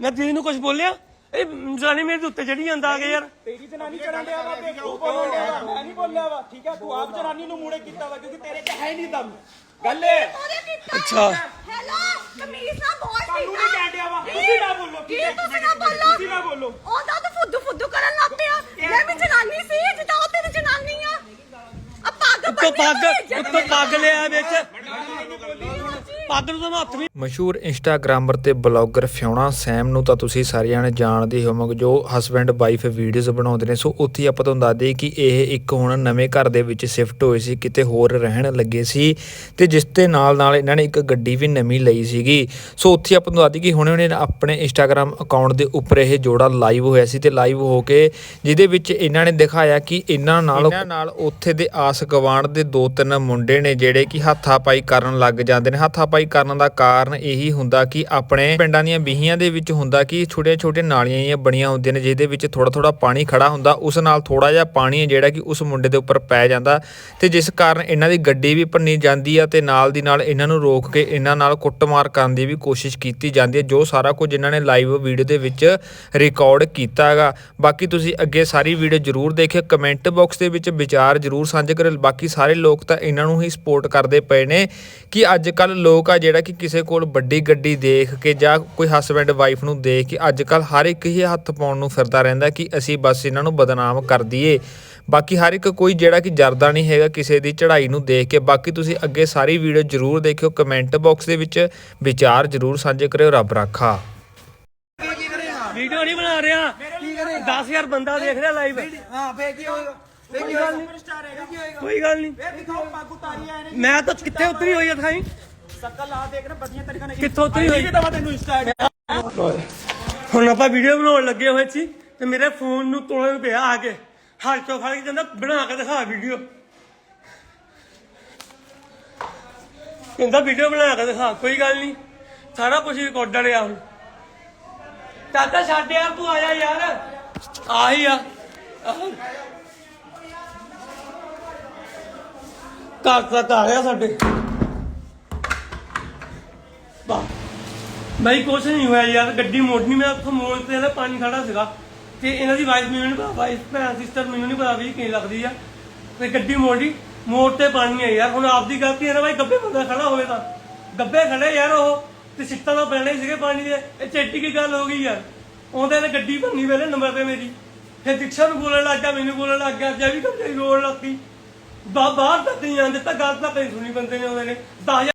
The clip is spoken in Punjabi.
ਮੈਂ ਦੀਦੀ ਨੂੰ ਕੁਝ ਬੋਲਿਆ? ਇਹ ਜਾਨੀ ਮੇਰੇ ਦੇ ਉੱਤੇ ਚੜੀ ਜਾਂਦਾ ਆ ਕੇ ਯਾਰ। ਤੇਰੀ ਜਨਾਨੀ ਚੜਨ ਡਿਆ ਵਾ ਤੇ ਤੂੰ ਬੋਲਣ ਡਿਆ ਵਾ। ਮੈਂ ਨਹੀਂ ਬੋਲਿਆ ਵਾ ਠੀਕ ਹੈ ਤੂੰ ਆਪ ਜਨਾਨੀ ਨੂੰ ਮੂੜੇ ਕੀਤਾ ਵਾ ਕਿਉਂਕਿ ਤੇਰੇ 'ਚ ਹੈ ਨਹੀਂ ਦਮ। ਗੱਲ ਏ ਅੱਛਾ। ਹੈਲੋ ਕਮੀਜ਼ ਨਾ ਬੋਲ ਤੁਹਾਨੂੰ ਨਹੀਂ ਕਹਿਣ ਡਿਆ ਵਾ ਤੁਸੀਂ ਨਾ ਬੋਲੋ ਕੀ ਤੁਸੀਂ ਨਾ ਬੋਲੋ? ਤੁਸੀਂ ਨਾ ਬੋਲੋ। ਉਹਦਾ ਤਾਂ ਫੁੱਦੂ ਫੁੱਦੂ ਕਰਨ ਲੱਗ ਪਿਆ। ਮੈਂ ਵੀ ਜਨਾਨੀ ਸੀ ਜਿੱਦਾਂ ਉਹ ਤੇਰੀ ਜਨਾਨੀ ਆ। ਆ ਪੱਗ ਉੱਤੋਂ ਪੱਗ ਉੱਤੋਂ ਪੱਗ ਲਿਆ ਵਿੱਚ। ਪੱਗ ਨੂੰ ਤਾਂ ਮੈਂ ਹੱਥ ਵੀ ਮਸ਼ਹੂਰ ਇੰਸਟਾਗ੍ਰਾਮਰ ਤੇ ਬਲੌਗਰ ਫਿਉਣਾ ਸੈਮ ਨੂੰ ਤਾਂ ਤੁਸੀਂ ਸਾਰੇ ਜਾਣੇ ਜਾਣਦੇ ਹੋਵੋਗੇ ਜੋ ਹਸਬੈਂਡ ਵਾਈਫ ਵੀਡੀਓਜ਼ ਬਣਾਉਂਦੇ ਨੇ। ਸੋ ਉੱਥੇ ਆਪਾਂ ਤੁਹਾਨੂੰ ਦੱਸ ਦਈਏ ਕਿ ਇਹ ਇੱਕ ਹੁਣ ਨਵੇਂ ਘਰ ਦੇ ਵਿੱਚ ਸ਼ਿਫਟ ਹੋਏ ਸੀ ਕਿਤੇ ਹੋਰ ਰਹਿਣ ਲੱਗੇ ਸੀ ਤੇ ਜਿਸ ਦੇ ਨਾਲ ਨਾਲ ਇਹਨਾਂ ਨੇ ਇੱਕ ਗੱਡੀ ਵੀ ਨਵੀਂ ਲਈ ਸੀਗੀ। ਸੋ ਉੱਥੇ ਆਪਾਂ ਨੂੰ ਦੱਸ ਦਈਏ ਕਿ ਹੁਣੇ ਹੁਣੇ ਆਪਣੇ ਇੰਸਟਾਗ੍ਰam ਅਕਾਊਂਟ ਦੇ ਉੱਪਰ ਇਹ ਜੋੜਾ ਲਾਈਵ ਹੋਇਆ ਸੀ ਤੇ ਲਾਈਵ ਹੋ ਕੇ ਜਿਹਦੇ ਵਿੱਚ ਇਹਨਾਂ ਨੇ ਦਿਖਾਇਆ ਕਿ ਇਹਨਾਂ ਨਾਲ ਇਹਨਾਂ ਨਾਲ ਉੱਥੇ ਦੇ ਆਸ ਗਵਾਂਡ ਦੇ ਦੋ ਤਿੰਨ ਮੁੰਡੇ ਨੇ ਜਿਹੜੇ ਕਿ ਹੱਥਾਪਾਈ ਕਰਨ ਲੱਗ ਜਾਂਦੇ ਨੇ। ਹੱਥਾਪਾਈ ਕਰਨ ਦਾ ਕਾਰਨ ਇਹੀ ਹੁੰਦਾ ਕਿ ਆਪਣੇ ਪਿੰਡਾਂ ਦੀਆਂ ਬੀਹੀਆਂ ਦੇ ਵਿੱਚ ਹੁੰਦਾ ਕਿ ਛੋਟੀਆਂ ਛੋਟੀਆਂ ਨਾਲੀਆਂ ਜਿਹੀਆਂ ਬਣੀਆਂ ਹੁੰਦੀਆਂ ਨੇ, ਜਿਹਦੇ ਵਿੱਚ ਥੋੜਾ ਥੋੜਾ ਪਾਣੀ ਖੜਾ ਹੁੰਦਾ। ਉਸ ਨਾਲ ਥੋੜਾ ਜਿਹਾ ਪਾਣੀ ਜਿਹੜਾ ਕਿ ਉਸ ਮੁੰਡੇ ਦੇ ਉੱਪਰ ਪੈ ਜਾਂਦਾ ਤੇ ਜਿਸ ਕਾਰਨ ਇਹਨਾਂ ਦੀ ਗੱਡੀ ਵੀ ਭੰਨੀ ਜਾਂਦੀ ਆ ਤੇ ਨਾਲ ਦੀ ਨਾਲ ਇਹਨਾਂ ਨੂੰ ਰੋਕ ਕੇ ਇਹਨਾਂ ਨਾਲ ਕੁੱਟਮਾਰ ਕਰਨ ਦੀ ਵੀ ਕੋਸ਼ਿਸ਼ ਕੀਤੀ ਜਾਂਦੀ ਹੈ, ਜੋ ਸਾਰਾ ਕੁਝ ਇਹਨਾਂ ਨੇ ਲਾਈਵ ਵੀਡੀਓ ਦੇ ਵਿੱਚ ਰਿਕਾਰਡ ਕੀਤਾ ਹੈਗਾ। ਬਾਕੀ ਤੁਸੀਂ ਅੱਗੇ ਸਾਰੀ ਵੀਡੀਓ ਜਰੂਰ ਦੇਖਿਓ ਕਮੈਂਟ ਬਾਕਸ ਦੇ ਵਿੱਚ ਵਿਚਾਰ ਜਰੂਰ ਸਾਂਝੇ ਕਰਿਓ। ਬਾਕੀ ਸਾਰੇ ਲੋਕ ਤਾਂ ਇਹਨਾਂ ਨੂੰ ਹੀ ਸਪੋਰਟ ਕਰਦੇ ਪਏ ਨੇ ਕਿ ਅੱਜ ਕੱਲ ਲੋਕ ਆ ਜਿਹੜਾ ਕਿ ਕਿਸੇ ਕੋਲ ਵੱਡੀ ਗੱਡੀ ਦੇਖ ਕੇ ਜਾਂ ਕੋਈ ਹਸਬੈਂਡ ਵਾਈਫ ਨੂੰ ਦੇਖ ਕੇ ਅੱਜ ਕੱਲ ਹਰ ਇੱਕ ਹੀ ਹੱਥ ਪਾਉਣ ਨੂੰ ਫਿਰਦਾ ਰਹਿੰਦਾ ਕਿ ਅਸੀਂ ਬਸ ਇਹਨਾਂ ਨੂੰ ਬਦਨਾਮ ਕਰ ਦਈਏ। ਬਾਕੀ ਹਰ ਇੱਕ ਕੋਈ ਜਿਹੜਾ ਕਿ ਜਰਦਾ ਨਹੀਂ ਹੈਗਾ ਕਿਸੇ ਦੀ ਚੜ੍ਹਾਈ ਨੂੰ ਦੇਖ ਕੇ। ਬਾਕੀ ਤੁਸੀਂ ਅੱਗੇ ਸਾਰੀ ਵੀਡੀਓ ਜਰੂਰ ਦੇਖਿਓ ਕਮੈਂਟ ਬਾਕਸ ਦੇ ਵਿੱਚ ਵਿਚਾਰ ਜਰੂਰ ਸਾਂਝੇ ਕਰਿਓ ਰੱਬ ਰਾਖਾ। ਵੀਡੀਓ ਨਹੀਂ ਬਣਾ ਰਿਹਾ। 10000 ਬੰਦਾ ਦੇਖ ਰਿਹਾ ਲਾਈਵ ਹਾਂ ਫੇਰ ਕੀ ਹੋਏਗਾ? ਕੋਈ ਗੱਲ ਨਹੀਂ। ਫੇਰ ਦਿਖਾਓ ਪੱਗ ਉਤਾਰੀ ਆਏ ਨੇ। ਮੈਂ ਤਾਂ ਕਿੱਥੇ ਉਤਰੀ ਹੋਈ ਆ ਥਾਈ? ਸ਼ਕਲ ਲਾ ਦੇਖ ਨਾ ਬਦੀਆਂ ਤਰੀਕਾ ਨਹੀਂ ਕਿੱਥੋਂ ਉਤਰੀ ਹੋਈ? ਠੀਕ ਹੈ ਤੈਨੂੰ ਇੰਸਟਾ ਹੁਣ ਆਪਾਂ ਵੀਡੀਓ ਬਣਾਉਣ ਲੱਗੇ ਹੋਏ ਸੀ ਤੇ ਮੇਰੇ ਫੋਨ ਨੂੰ ਤੋੜਨ ਪਿਆ ਆ ਕੇ। ਹੱਥ ਚੋਂ ਫੜ ਕੇ ਕਹਿੰਦਾ ਬਣਾ ਕੇ ਦਿਖਾ ਵੀਡੀਓ ਕਹਿੰਦਾ ਵੀਡੀਓ ਬਣਾ ਕੇ ਦਿਖਾ ਕੋਈ ਗੱਲ ਨਹੀਂ। ਸਾਰਾ ਕੁਝ ਰਿਕਾਰਡ ਰਿਹਾ ਹੁਣ। ਚਾਚਾ ਛੱਡ ਯਾਰ ਤੂੰ ਆਇਆ ਯਾਰ। ਆਹੀ ਆ। ਘਰ ਤੱਕ ਆ ਗਿਆ ਸਾਡੇ। ਬਾਈ ਕੁਛ ਨਹੀਂ ਹੋਇਆ ਯਾਰ, ਗੱਡੀ ਮੋੜਨੀ ਮੈਂ ਉੱਥੋਂ ਮੋੜ ਤੇ ਨਾ ਪਾਣੀ ਖੜਾ ਸੀਗਾ। ਤੇ ਇਹਨਾਂ ਦੀ ਵਾਈਫ ਮੈਨੂੰ ਨਹੀਂ ਪਤਾ ਵਾਈਫ ਭੈਣ ਸਿਸਟਰ ਮੈਨੂੰ ਨਹੀਂ ਪਤਾ ਵੀ ਕਿਵੇਂ ਲੱਗਦੀ ਆ। ਤੇ ਗੱਡੀ ਮੋੜੀ, ਮੋੜ ਤੇ ਪਾਣੀ ਹੈ ਯਾਰ, ਹੁਣ ਆਪਦੀ ਗਲਤੀ ਹੈ ਨਾ ਬਾਈ, ਗੱਬੇ ਬੰਦਾ ਖੜਾ ਹੋਵੇ ਤਾਂ। ਗੱਬੇ ਖੜੇ ਯਾਰ ਉਹ, ਤੇ ਸਿੱਟਾਂ ਤਾਂ ਪੈਣੇ ਸੀਗੇ ਪਾਣੀ ਦੇ। ਇਹ ਚੇਟੀ ਕੀ ਗੱਲ ਹੋ ਗਈ ਯਾਰ? ਉਹਦੇ ਨੇ ਗੱਡੀ ਭੰਨੀ ਵੇਲੇ ਨੰਬਰ ਤੇ ਮੇਰੀ। ਫਿਰ ਦਿਕਸ਼ਾ ਨੂੰ ਬੋਲਣ ਲੱਗ ਗਿਆ, ਮੈਨੂੰ ਬੋਲਣ ਲੱਗ ਗਿਆ, ਜੇ ਵੀ ਕੱਢੇ ਰੋਣ ਲੱਗੀ ਬਾ ਬਾਹਰ ਤੱਕ ਨਹੀਂ ਜਾਂਦੇ ਤਾਂ ਗੱਲ ਤਾਂ ਕਈ ਸੁਣੀ ਬੰਦੇ ਨੇ ਉਹਦੇ ਨੇ। 10000